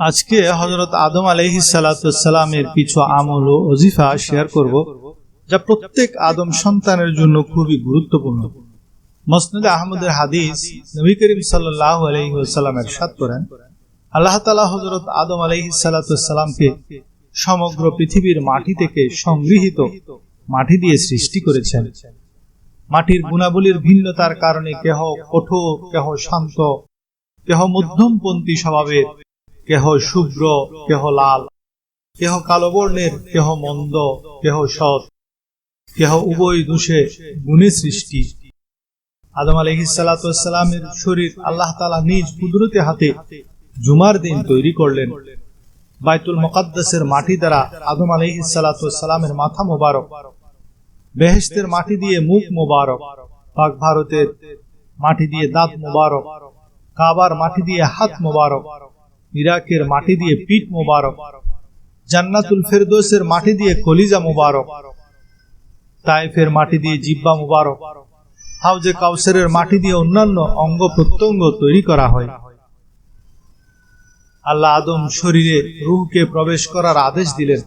আজকে হজরত আদম আলহি সালাতামের কিছু আমল ও অজিফা শেয়ার করব, যা প্রত্যেক আদম সন্তানের জন্য খুবই গুরুত্বপূর্ণ। মসনদ আহমদের হাদিস নবী করিম সাল্লাহ আলহিসাল্লামের সাত করেন, আল্লাহ তালা হজরত আদম আলহি সালাতামকে সমগ্র পৃথিবীর মাটি থেকে সংগৃহীত মাটি দিয়ে সৃষ্টি করেছেন। মাটির গুণাবলীর ভিন্নতার কারণে কেহ কঠোর, কেহ শান্ত, কেহ মধ্যমপন্থী স্বভাবের কেহ শুভ্র, কেহ লাল, কেহ কালো বর্ণের, কেহ মন্দ, কেহ সৎ, কেহ উভয় দোষে গুণে সৃষ্টি। আদম আলহিসাল্লামের শরীর আল্লাহ তালা নিজ কুদরতে হাতে জুমার দিন তৈরি করলেন। বাইতুল মোকাদ্দাসের মাটি দ্বারা আদম আলহিসাল্লামের মাথা মোবারক বেহেস্তের মাটি দিয়ে মুখ মোবারক, পাক ভারতের মাটি দিয়ে দাঁত মোবারক, কাবার মাটি দিয়ে হাত মোবারক ইরাকের মাটি দিয়ে পিঠ মোবারক, জান্নাতুল ফেরদোসের মাটি দিয়ে কলিজা মোবারক তাইফের মাটি দিয়ে জিব্বা মোবারক হাউজে কাউসারের মাটি দিয়ে অন্যান্য অঙ্গ প্রত্যঙ্গ তৈরি করা হয়। আল্লাহ আদম শরীরে রুহকে প্রবেশ করার আদেশ দিলেন।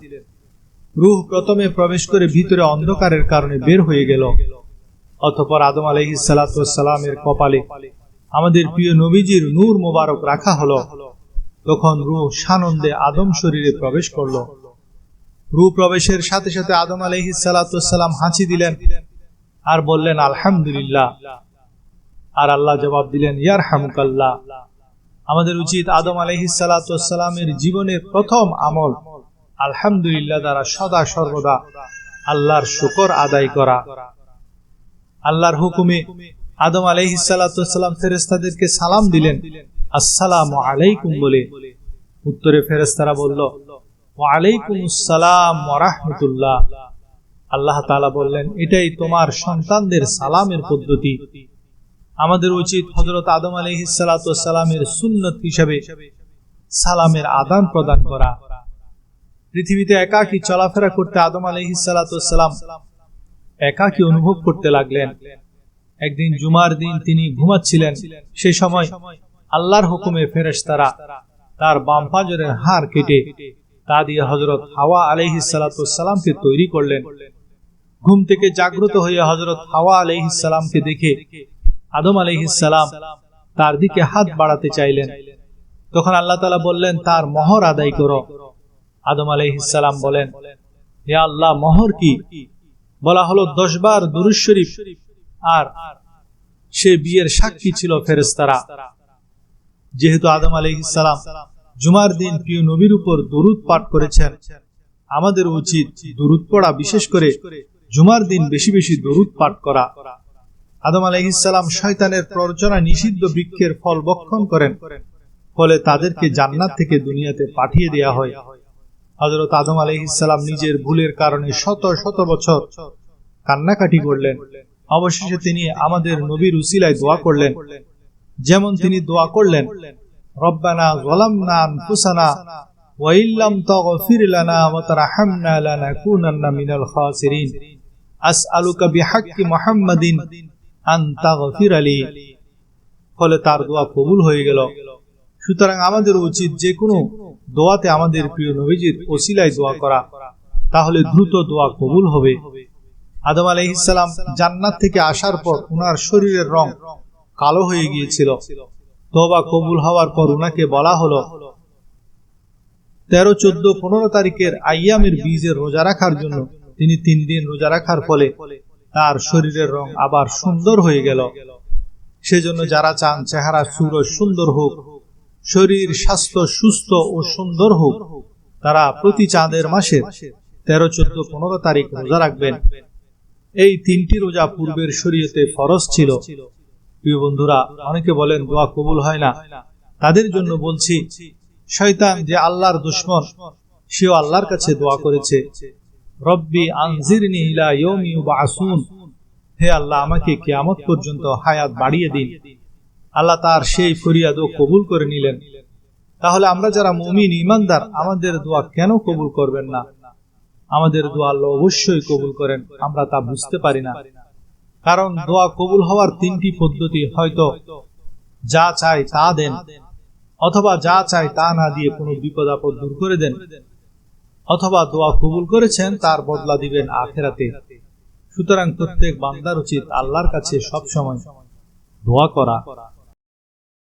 রুহ প্রথমে প্রবেশ করে ভিতরে অন্ধকারের কারণে বের হয়ে গেল। অতপর আদম আলহি সালাতামের কপালে আমাদের প্রিয় নবীজির নূর মোবারক রাখা হলো। তখন রু সানন্দে আদম শরীরে প্রবেশ করল। রু প্রবেশের সাথে সাথে আদম আলহি সালাতাম হাঁচি দিলেন আর বললেন, আলহামদুলিল্লাহ। আর আল্লাহ জবাব দিলেন ইয়ার হামুকাল্লাহ আমাদের উচিত আদম আলহি সালাতামের জীবনের প্রথম আমল, আলহামদুলিল্লাহ দ্বারা সদা সর্বদা আল্লাহর শুকর আদায় করা। আল্লাহর হুকুমে আদম আলহি সালাতাম ফেরেস্তাদেরকে সালাম দিলেন। আসসালাম আলাইকুম বলে উত্তরে ফেরেস্তারা বলল, ওয়ালাইকুম আসসালাম রাহমাতুল্লাহ। আল্লাহ তাআলা বললেন, এটাই তোমার সন্তানদের সালামের পদ্ধতি। আমাদের উচিত হযরত আদম আলাইহিস সালাতু সালামের সুন্নত হিসাবে সালামের আদান প্রদান করা। পৃথিবীতে একাকী চলাফেরা করতে আদম আলাইহিস সালাতু সালাম একাকী অনুভব করতে লাগলেন। একদিন জুমার দিন তিনি ঘুমাচ্ছিলেন। সেই সময় আল্লাহর হুকুমে ফেরেশতারা তার বাম পাঁজরের হাড় কেটে তা দিয়ে হজরত হাওয়া আলহি সালাতামকে তৈরি করলেন। ঘুম থেকে জাগ্রত হয়ে হজরত হাওয়া আলহি সালামকে দেখে আদম আলহিসাম তার দিকে হাত বাড়াতে চাইলেন। তখন আল্লাহ তালা বললেন, তার মহর আদায় করো। আদম আলহিসাম বলেন, হে আল্লাহ, মহর কি? বলা হলো, দশ বার দুরুজ শরীফ। আর সে বিয়ের সাক্ষী ছিল ফেরেস্তারা যেহেতু আদম আলহিসাম জুমার দিন প্রিয় নবীর উপর দরুদ পাঠ করেছেন, আমাদের উচিত দরুদ পড়া, বিশেষ করে জুমার দিন বেশি বেশি দরুদ পাঠ করা। আদম আলহিসাম শয়তানের প্ররোচনা নিষিদ্ধ বৃক্ষের ফল বক্ষণ করেন, ফলে তাদেরকে জান্নাত থেকে দুনিয়াতে পাঠিয়ে দেয়া হয়। হজরত আদম আলহিসাম নিজের ভুলের কারণে শত শত বছর কান্নাকাটি করলেন। অবশেষে তিনি আমাদের নবীর উসিলায় দোয়া করলেন। যেমন তিনি দোয়া করলেন রব্বানা গলামনা আনফুসানা ওয়াইল্লাম তাগফির লানা ওয়া তারহামনা লানাকুনান্না মিনাল খাসিরিন। আসআলুকা বিহাক্কি মুহাম্মাদিন আন তাগফির আলী। ফলে তার দোয়া কবুল হয়ে গেল। সুতরাং আমাদের উচিত যে কোনো দোয়াতে আমাদের প্রিয় নবীজির ওসিলায় দোয়া করা। তাহলে দ্রুত দোয়া কবুল হবে। আদম আলাইহিসসালাম জান্নাত থেকে আসার পর উনার শরীরের রং কালো হয়ে গিয়েছিল। তোবা কবুল হওয়ার পর উনাকে বলা হলো। তেরো, চোদ্দ, পনেরো তারিখের আইয়ামের বীজের রোজা রাখার জন্য তিনি তিন দিন রোজা রাখার ফলে তার শরীরের রং আবার সুন্দর হয়ে গেল। সেজন্য যারা চান চেহারা সুর সুন্দর হোক, শরীর স্বাস্থ্য সুস্থ ও সুন্দর হোক, তারা প্রতি চাঁদের মাসে তেরো, চোদ্দ, পনেরো তারিখ রোজা রাখবেন। এই তিনটি রোজা পূর্বের শরীয়তে ফরজ ছিল। প্রিয় বন্ধুরা, অনেকে বলেন, দোয়া কবুল হয় না। তাদের জন্য বলছি, শয়তান যে আল্লাহর দুশ্মন, সেও আল্লাহর কাছে দোয়া করেছে। রব্বি আনজিরনি ইলা ইয়াউমি ইউবআসুন হে আল্লাহ, আমাকে কিয়ামত পর্যন্ত হায়াত বাড়িয়ে দিন। আল্লাহ তার সেই ফরিয়াদও কবুল করে নিলেন। তাহলে আমরা যারা মুমিন ইমানদার আমাদের দোয়া কেন কবুল করবেন না? আমাদের দোয়া আল্লাহ অবশ্যই কবুল করেন, আমরা তা বুঝতে পারি না। কারণ দোয়া কবুল হওয়ার তিনটি পদ্ধতি হয়তো যা চাই তা দেন, অথবা যা চায় তা না দিয়ে কোনো বিপদ আপদ দূর করে দেন, অথবা দোয়া কবুল করেছেন তার বদলা দিবেন আখেরাতে। সুতরাং প্রত্যেক বান্দার উচিত আল্লাহর কাছে সব সময় দোয়া করা।